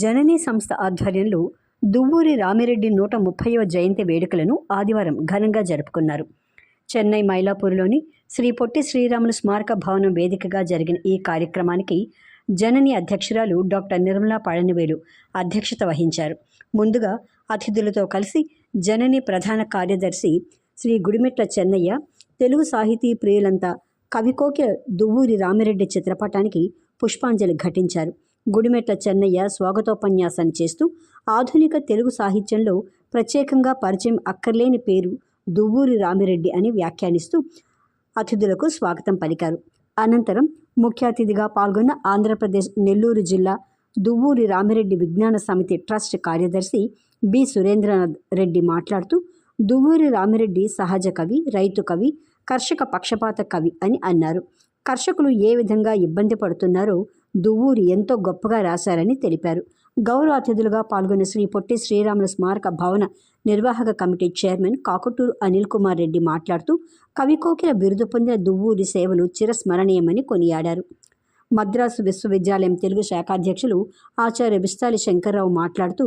జననీ సంస్థ ఆధ్వర్యంలో దువ్వూరి రామిరెడ్డి నూట ముప్పైవ జయంతి వేడుకలను ఆదివారం ఘనంగా జరుపుకున్నారు. చెన్నై మైలాపూర్లోని శ్రీ పొట్టి శ్రీరాములు స్మారక భవనం వేదికగా జరిగిన ఈ కార్యక్రమానికి జనని అధ్యక్షురాలు డాక్టర్ నిర్మలా పళనివేలు అధ్యక్షత వహించారు. ముందుగా అతిథులతో కలిసి జనని ప్రధాన కార్యదర్శి శ్రీ గుడిమెట్ల చెన్నయ్య తెలుగు సాహితీ ప్రియులంతా కవికోకిల దువ్వూరి రామిరెడ్డి చిత్రపటానికి పుష్పాంజలి ఘటించారు. గుడిమెట్ల చెన్నయ్య స్వాగతోపన్యాసాన్ని చేస్తూ ఆధునిక తెలుగు సాహిత్యంలో ప్రత్యేకంగా పరిచయం అక్కర్లేని పేరు దువ్వూరి రామిరెడ్డి అని వ్యాఖ్యానిస్తూ అతిథులకు స్వాగతం పలికారు. అనంతరం ముఖ్య అతిథిగా పాల్గొన్న ఆంధ్రప్రదేశ్ నెల్లూరు జిల్లా దువ్వూరి రామిరెడ్డి విజ్ఞాన సమితి ట్రస్ట్ కార్యదర్శి బి. సురేంద్రనాథ్ రెడ్డి మాట్లాడుతూ దువ్వూరి రామిరెడ్డి సహజ కవి రైతు కవి కర్షక పక్షపాత కవి అని అన్నారు. కర్షకులు ఏ విధంగా ఇబ్బంది పడుతున్నారో దువ్వూరి ఎంతో గొప్పగా రాశారని తెలిపారు. గౌరవ అతిథులుగా పాల్గొన్న శ్రీ పొట్టి శ్రీరాముల స్మారక భవన నిర్వాహక కమిటీ చైర్మన్ కాకుటూరు అనిల్ కుమార్ రెడ్డి మాట్లాడుతూ కవికోకిల బిరుదు పొందిన దువ్వూరి సేవలు చిరస్మరణీయమని కొనియాడారు. మద్రాసు విశ్వవిద్యాలయం తెలుగు శాఖాధ్యక్షులు ఆచార్య విస్తాలి శంకర్రావు మాట్లాడుతూ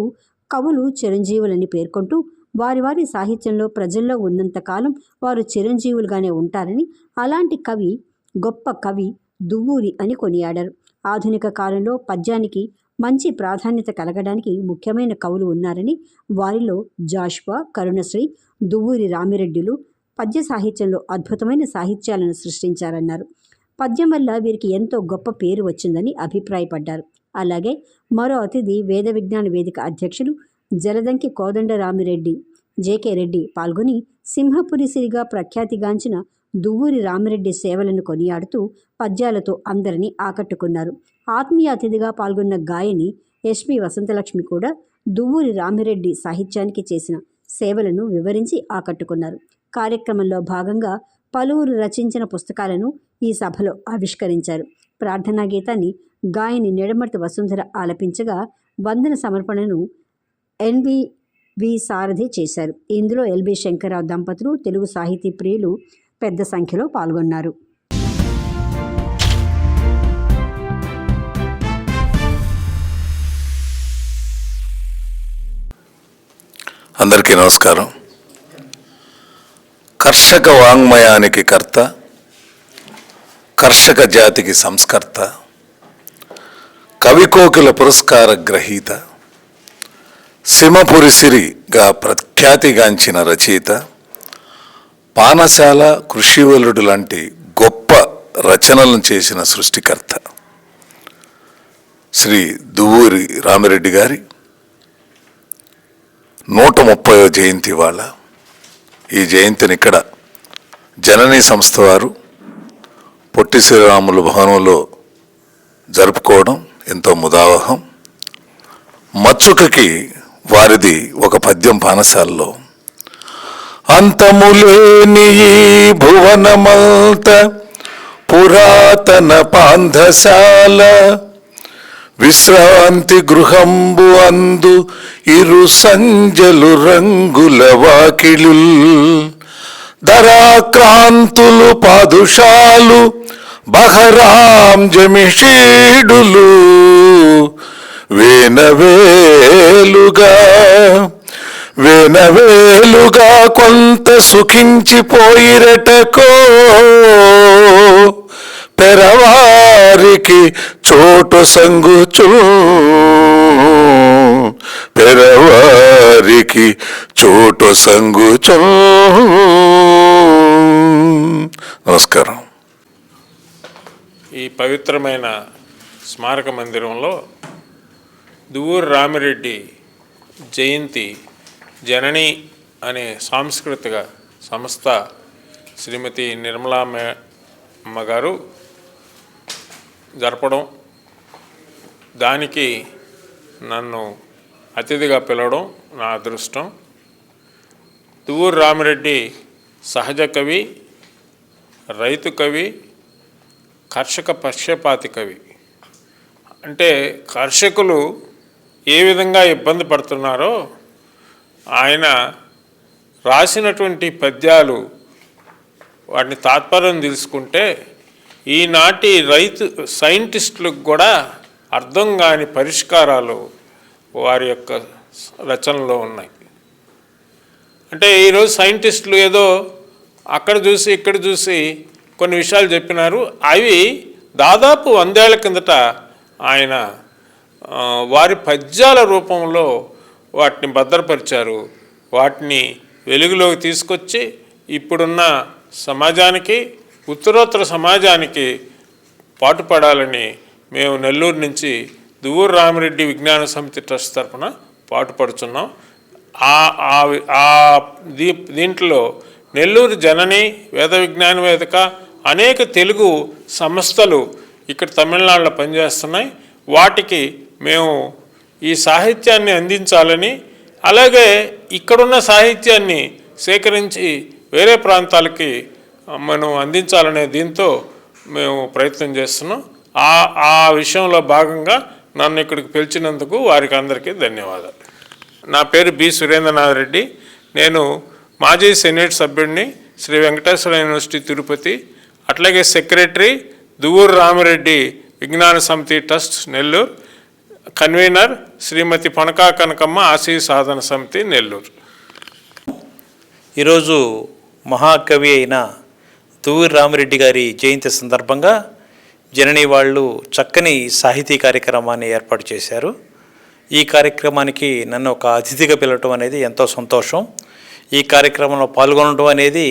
కవులు చిరంజీవులని పేర్కొంటూ వారి వారి సాహిత్యంలో ప్రజల్లో ఉన్నంతకాలం వారు చిరంజీవులుగానే ఉంటారని అలాంటి కవి గొప్ప కవి దువ్వూరి అని కొనియాడారు. ఆధునిక కాలంలో పద్యానికి మంచి ప్రాధాన్యత కలగడానికి ముఖ్యమైన కవులు ఉన్నారని వారిలో జాష్వా కరుణశ్రీ దువ్వూరి రామిరెడ్డిలు పద్య సాహిత్యంలో అద్భుతమైన సాహిత్యాలను సృష్టించారన్నారు. పద్యం వల్ల వీరికి ఎంతో గొప్ప పేరు వచ్చిందని అభిప్రాయపడ్డారు. అలాగే మరో అతిథి వేద విజ్ఞాన వేదిక అధ్యక్షులు జలదంకి కోదండరామిరెడ్డి జేకే రెడ్డి పాల్గొని సింహపురి సిరిగా ప్రఖ్యాతిగాంచిన దువ్వూరి రామిరెడ్డి సేవలను కొనియాడుతూ పద్యాలతో అందరినీ ఆకట్టుకున్నారు. ఆత్మీయ అతిథిగా పాల్గొన్న గాయని ఎస్పి వసంతలక్ష్మి కూడా దువ్వూరి రామిరెడ్డి సాహిత్యానికి చేసిన సేవలను వివరించి ఆకట్టుకున్నారు. కార్యక్రమంలో భాగంగా పలువురు రచించిన పుస్తకాలను ఈ సభలో ఆవిష్కరించారు. ప్రార్థనా గీతాన్ని గాయని నిడమర్తి వసుంధర ఆలపించగా వందన సమర్పణను ఎన్వి వి సారథి చేశారు. ఇందులో ఎల్బి శంకరరావు దంపతులు తెలుగు సాహితీ ప్రియులు పెద్ద సంఖ్యలో పాల్గొన్నారు. అందరికీ నమస్కారం. కర్షక వాంగ్మయానికి కర్త కర్షక జాతికి సంస్కర్త కవికోకిల పురస్కార గ్రహీత సింహపురిసిరిగా ప్రఖ్యాతిగాంచిన రచయిత పానశాల కృషివలుడు లాంటి గొప్ప రచనలను చేసిన సృష్టికర్త శ్రీ దువ్వూరి రామిరెడ్డి గారి నూట ముప్పయో జయంతి వాళ్ళ ఈ జయంతిని ఇక్కడ జననీ సంస్థ వారు పొట్టి శ్రీరాములు భవనంలో జరుపుకోవడం ఎంతో ముదావహం. మచ్చుకకి వారిది ఒక పద్యం పానశాలలో అంతములేని ఈ భువనమంత పురాతన పాంధశాల. విశ్రాంతి గృహంబు అందు ఇరు సంజలు రంగుల వాకిలు ధరాక్రాంతులు పాదుషాలు బహరాం జమిషీడులు. వేనవేలుగా వేనవేలుగా కొంత సుఖించిపోయిరటకో. పెరవారికి చోటు సంగుచు. పెరవారికి చోటు సంగుచు. నమస్కారం. ఈ పవిత్రమైన స్మారక మందిరంలో దువ్వూరు రామిరెడ్డి జయంతి జనని అనే సాంస్కృతిక సంస్థ శ్రీమతి నిర్మలా మే- అమ్మ గారు జరపడం దానికి నన్ను అతిథిగా పిలవడం నా అదృష్టం. తువూరు రామిరెడ్డి సహజ కవి రైతు కవి కర్షక పక్షపాతి కవి. అంటే కర్షకులు ఏ విధంగా ఇబ్బంది పడుతున్నారో ఆయన రాసినటువంటి పద్యాలు వాటిని తాత్పర్యం తెలుసుకుంటే ఈనాటి రైతు సైంటిస్టులకు కూడా అర్థం కాని పరిష్కారాలు వారి యొక్క రచనలో ఉన్నాయి. అంటే ఈరోజు సైంటిస్టులు ఏదో అక్కడ చూసి ఇక్కడ చూసి కొన్ని విషయాలు చెప్పినారు. అవి దాదాపు వందేళ్ళ కిందట ఆయన వారి పద్యాల రూపంలో వాటిని భద్రపరిచారు. వాటిని వెలుగులోకి తీసుకొచ్చి ఇప్పుడున్న సమాజానికి ఉత్తరోత్తర సమాజానికి పాటుపడాలని మేము నెల్లూరు నుంచి దువ్వూరు రామిరెడ్డి విజ్ఞాన సమితి ట్రస్ట్ తరఫున పాటుపడుతున్నాం ఆ ఆ దీ దీంట్లో నెల్లూరు జనని వేద విజ్ఞాన వేదిక అనేక తెలుగు సంస్థలు ఇక్కడ తమిళనాడులో పనిచేస్తున్నాయి. వాటికి మేము ఈ సాహిత్యాన్ని అందించాలని అలాగే ఇక్కడున్న సాహిత్యాన్ని సేకరించి వేరే ప్రాంతాలకి మనం అందించాలనే దీంతో మేము ప్రయత్నం చేస్తున్నాం. ఆ ఆ విషయంలో భాగంగా నన్ను ఇక్కడికి పిలిచినందుకు వారికి అందరికీ ధన్యవాదాలు. నా పేరు బి సురేంద్రనాథ్ రెడ్డి. నేను మాజీ సెనేట్ సభ్యుడిని శ్రీ వెంకటేశ్వర యూనివర్సిటీ తిరుపతి అట్లాగే సెక్రటరీ దువ్వూరు రామిరెడ్డి విజ్ఞాన సమితి ట్రస్ట్ నెల్లూరు. కన్వీనర్ శ్రీమతి పణకా కనకమ్మ ఆశీ సాధన సమితి నెల్లూరు. ఈరోజు మహాకవి అయిన తువ్వూరి రామిరెడ్డి గారి జయంతి సందర్భంగా జనని వాళ్ళు చక్కని సాహితీ కార్యక్రమాన్ని ఏర్పాటు చేశారు. ఈ కార్యక్రమానికి నన్ను ఒక అతిథిగా పిలవటం అనేది ఎంతో సంతోషం. ఈ కార్యక్రమంలో పాల్గొనడం అనేది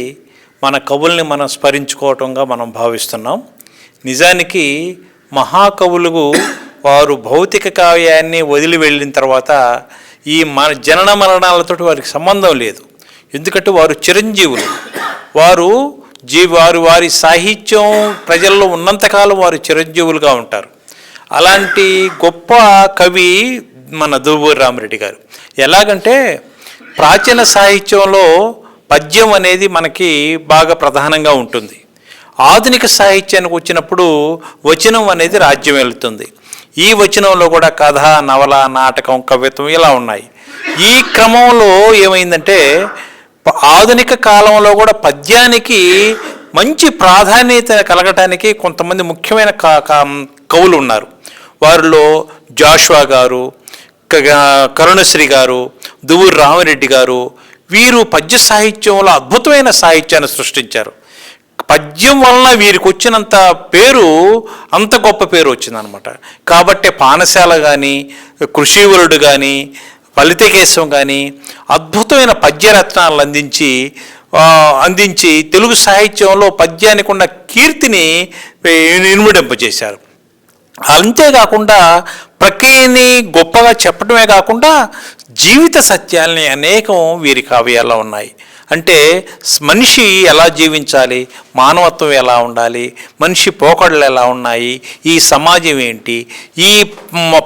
మన కవుల్ని మనం స్మరించుకోవటంగా మనం భావిస్తున్నాం. నిజానికి మహాకవులు వారు భౌతిక కావ్యాన్ని వదిలి వెళ్ళిన తర్వాత ఈ మన జనన మరణాలతో వారికి సంబంధం లేదు. ఎందుకంటే వారు చిరంజీవులు. వారు జీ వారు వారి సాహిత్యం ప్రజల్లో ఉన్నంతకాలం వారు చిరంజీవులుగా ఉంటారు. అలాంటి గొప్ప కవి మన దువ్వూరి రామరెడ్డి గారు. ఎలాగంటే ప్రాచీన సాహిత్యంలో పద్యం అనేది మనకి బాగా ప్రధానంగా ఉంటుంది. ఆధునిక సాహిత్యానికి వచ్చినప్పుడు వచనం అనేది రాజ్యం వెళుతుంది. ఈ వచనంలో కూడా కథ నవల నాటకం కవిత్వం ఇలా ఉన్నాయి. ఈ క్రమంలో ఏమైందంటే ఆధునిక కాలంలో కూడా పద్యానికి మంచి ప్రాధాన్యత కలగటానికి కొంతమంది ముఖ్యమైన కా- కా- కవులు ఉన్నారు. వారిలో జాషువా గారు క- కరుణశ్రీ గారు దువ్వూరు రామరెడ్డి గారు వీరు పద్య సాహిత్యంలో అద్భుతమైన సాహిత్యాన్ని సృష్టించారు. పద్యం వలన వీరికి వచ్చినంత పేరు అంత గొప్ప పేరు వచ్చిందనమాట. కాబట్టి పానశాల కానీ కృషివరుడు కానీ ఫలితకేశం కానీ అద్భుతమైన పద్యరత్నాలను అందించి అందించి తెలుగు సాహిత్యంలో పద్యానికి ఉన్న కీర్తిని ఇనుమడింపజేశారు అంతేకాకుండా ప్రక్రియని గొప్పగా చెప్పడమే కాకుండా జీవిత సత్యాల్ని అనేకం వీరి కావ్యాల్లో ఉన్నాయి. అంటే మనిషి ఎలా జీవించాలి? మానవత్వం ఎలా ఉండాలి? మనిషి పోకడలు ఎలా ఉన్నాయి? ఈ సమాజం ఏంటి? ఈ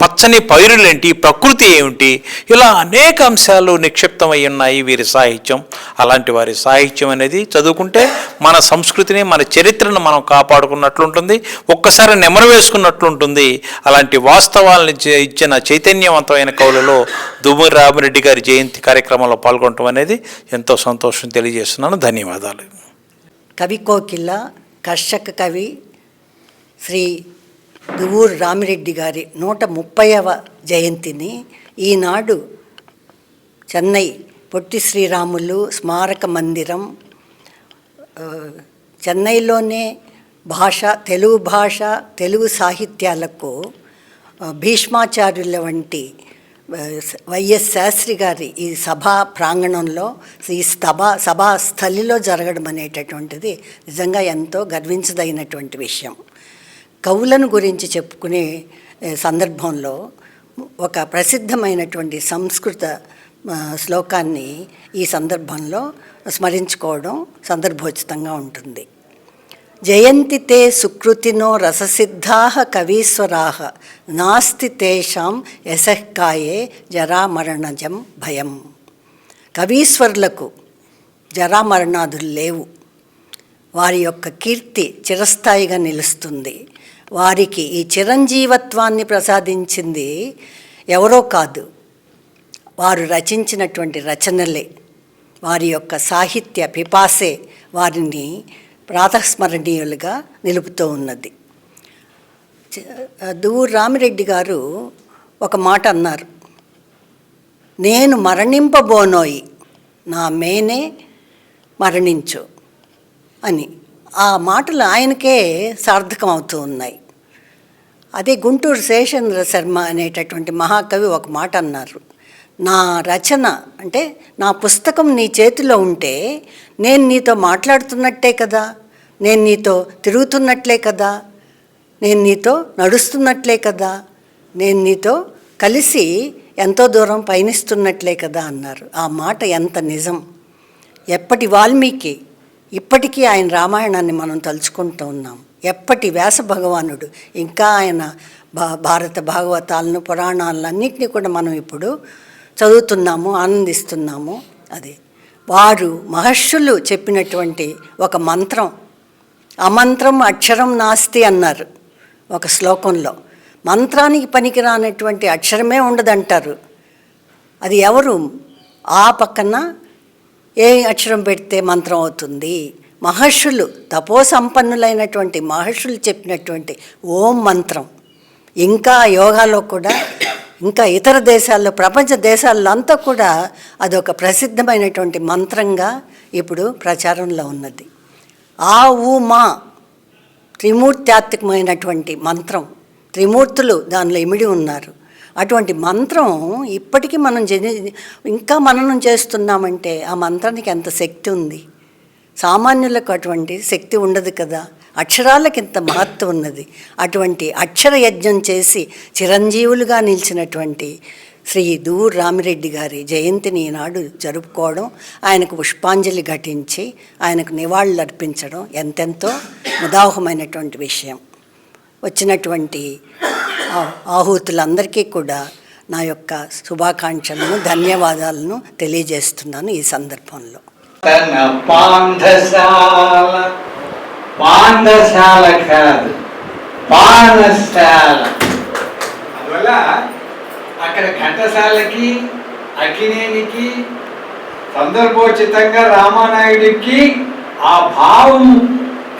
పచ్చని పైరులు ఏంటి? ప్రకృతి ఏమిటి? ఇలా అనేక అంశాలు నిక్షిప్తమై ఉన్నాయి వీరి సాహిత్యం. అలాంటి వారి సాహిత్యం అనేది చదువుకుంటే మన సంస్కృతిని మన చరిత్రను మనం కాపాడుకున్నట్లుంటుంది. ఒక్కసారి నెమరు వేసుకున్నట్లుంటుంది. అలాంటి వాస్తవాలను ఇచ్చిన చైతన్యవంతమైన కవులలో దుమ్మురి రామిరెడ్డి గారి జయంతి కార్యక్రమంలో పాల్గొనడం అనేది ఎంతో సంతోషం. తెలియజేస్తున్నాను. ధన్యవాదాలు. కవి కోకిల్ల కర్షక కవి శ్రీ దువ్వూరు రామిరెడ్డి గారి నూట ముప్పైవ జయంతిని ఈనాడు చెన్నై పొట్టి శ్రీరాములు స్మారక మందిరం చెన్నైలోనే భాష తెలుగు భాష తెలుగు సాహిత్యాలకు భీష్మాచార్యుల వంటి వైఎస్ శాస్త్రి గారి ఈ సభా ప్రాంగణంలో ఈ సభా సభా స్థలిలో జరగడం అనేటటువంటిది నిజంగా ఎంతో గర్వించదగినటువంటి విషయం. కవులను గురించి చెప్పుకునే సందర్భంలో ఒక ప్రసిద్ధమైనటువంటి సంస్కృత శ్లోకాన్ని ఈ సందర్భంలో స్మరించుకోవడం సందర్భోచితంగా ఉంటుంది. జయంతి తే సుకృతినో రససిద్ధా కవీశ్వరా. నాస్తి తేషాం యశకాయే జరామరణజం భయం. కవీశ్వరులకు జరామరణాదులు లేవు. వారి యొక్క కీర్తి చిరస్థాయిగా నిలుస్తుంది. వారికి ఈ చిరంజీవత్వాన్ని ప్రసాదించింది ఎవరో కాదు. వారు రచించినటువంటి రచనలే. వారి యొక్క సాహిత్య పిపాసే వారిని ప్రాతస్మరణీయులుగా నిలుపుతూ ఉన్నది. చ- దువ్వూరు రామిరెడ్డి గారు ఒక మాట అన్నారు. నేను మరణింపబోనోయి నా మేనే మరణించు అని. ఆ మాటలు ఆయనకే సార్థకం అవుతూ ఉన్నాయి. అదే గుంటూరు శేషేంద్ర శర్మ అనేటటువంటి మహాకవి ఒక మాట అన్నారు. నా రచన అంటే నా పుస్తకం నీ చేతిలో ఉంటే నేను నీతో మాట్లాడుతున్నట్టే కదా. నేను నీతో తిరుగుతున్నట్లే కదా. నేను నీతో నడుస్తున్నట్లే కదా. నేను నీతో కలిసి ఎంతో దూరం పయనిస్తున్నట్లే కదా అన్నారు. ఆ మాట ఎంత నిజం. ఎప్పటి వాల్మీకి ఇప్పటికీ ఆయన రామాయణాన్ని మనం తలుచుకుంటూ ఉన్నాం. ఎప్పటి వ్యాస భగవానుడు ఇంకా ఆయన భా భారత భాగవతాలను పురాణాలను అన్నింటినీ కూడా మనం ఇప్పుడు చదువుతున్నాము ఆనందిస్తున్నాము. అది వారు మహర్షులు చెప్పినటువంటి ఒక మంత్రం. అమంత్రం అక్షరం నాస్తి అన్నారు ఒక శ్లోకంలో. మంత్రానికి పనికిరానటువంటి అక్షరమే ఉండదంటారు. అది ఎవరు? ఆ పక్కన ఏ అక్షరం పెడితే మంత్రం అవుతుంది? మహర్షులు తపో సంపన్నులైనటువంటి మహర్షులు చెప్పినటువంటి ఓం మంత్రం. ఇంకా యోగాలో కూడా ఇంకా ఇతర దేశాల్లో ప్రపంచ దేశాల్లో అంతా కూడా అదొక ప్రసిద్ధమైనటువంటి మంత్రంగా ఇప్పుడు ప్రచారంలో ఉన్నది. ఆ ఊ మా త్రిమూర్త్యాత్మకమైనటువంటి మంత్రం త్రిమూర్తులు దానిలో ఇమిడి ఉన్నారు. అటువంటి మంత్రం ఇప్పటికీ మనం జని ఇంకా మననం చేస్తున్నామంటే ఆ మంత్రానికి ఎంత శక్తి ఉంది? సామాన్యులకు అటువంటి శక్తి ఉండదు కదా. అక్షరాలకు ఇంత మహత్వం ఉన్నది అటువంటి అక్షర యజ్ఞం చేసి చిరంజీవులుగా నిలిచినటువంటి శ్రీ దూర్ రామిరెడ్డి గారి జయంతిని ఈనాడు జరుపుకోవడం ఆయనకు పుష్పాంజలి ఘటించి ఆయనకు నివాళులు అర్పించడం ఎంతెంతో ముదావహమైనటువంటి విషయం. వచ్చినటువంటి ఆహూతులందరికీ కూడా నా యొక్క శుభాకాంక్షలను ధన్యవాదాలను తెలియజేస్తున్నాను ఈ సందర్భంలో. పాండశాల కాదు పానశాల అందువల్ల అక్కడ ఘంటసాలకి అక్కినేనికి సందర్భోచితంగా రామానాయుడికి ఆ భావం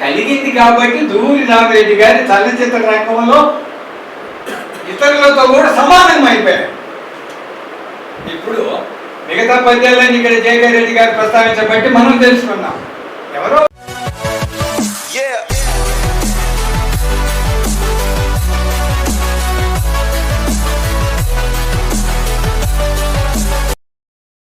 కలిగింది కాబట్టి దూరి రామరెడ్డి గారి చలనచిత్ర రంగంలో ఇతరులతో కూడా సమానం అయిపోయారు. ఇప్పుడు మిగతా పద్యాలన్నీ ఇక్కడ జయగారెడ్డి గారు ప్రస్తావించబట్టి మనం తెలుసుకున్నాం. ఎవరో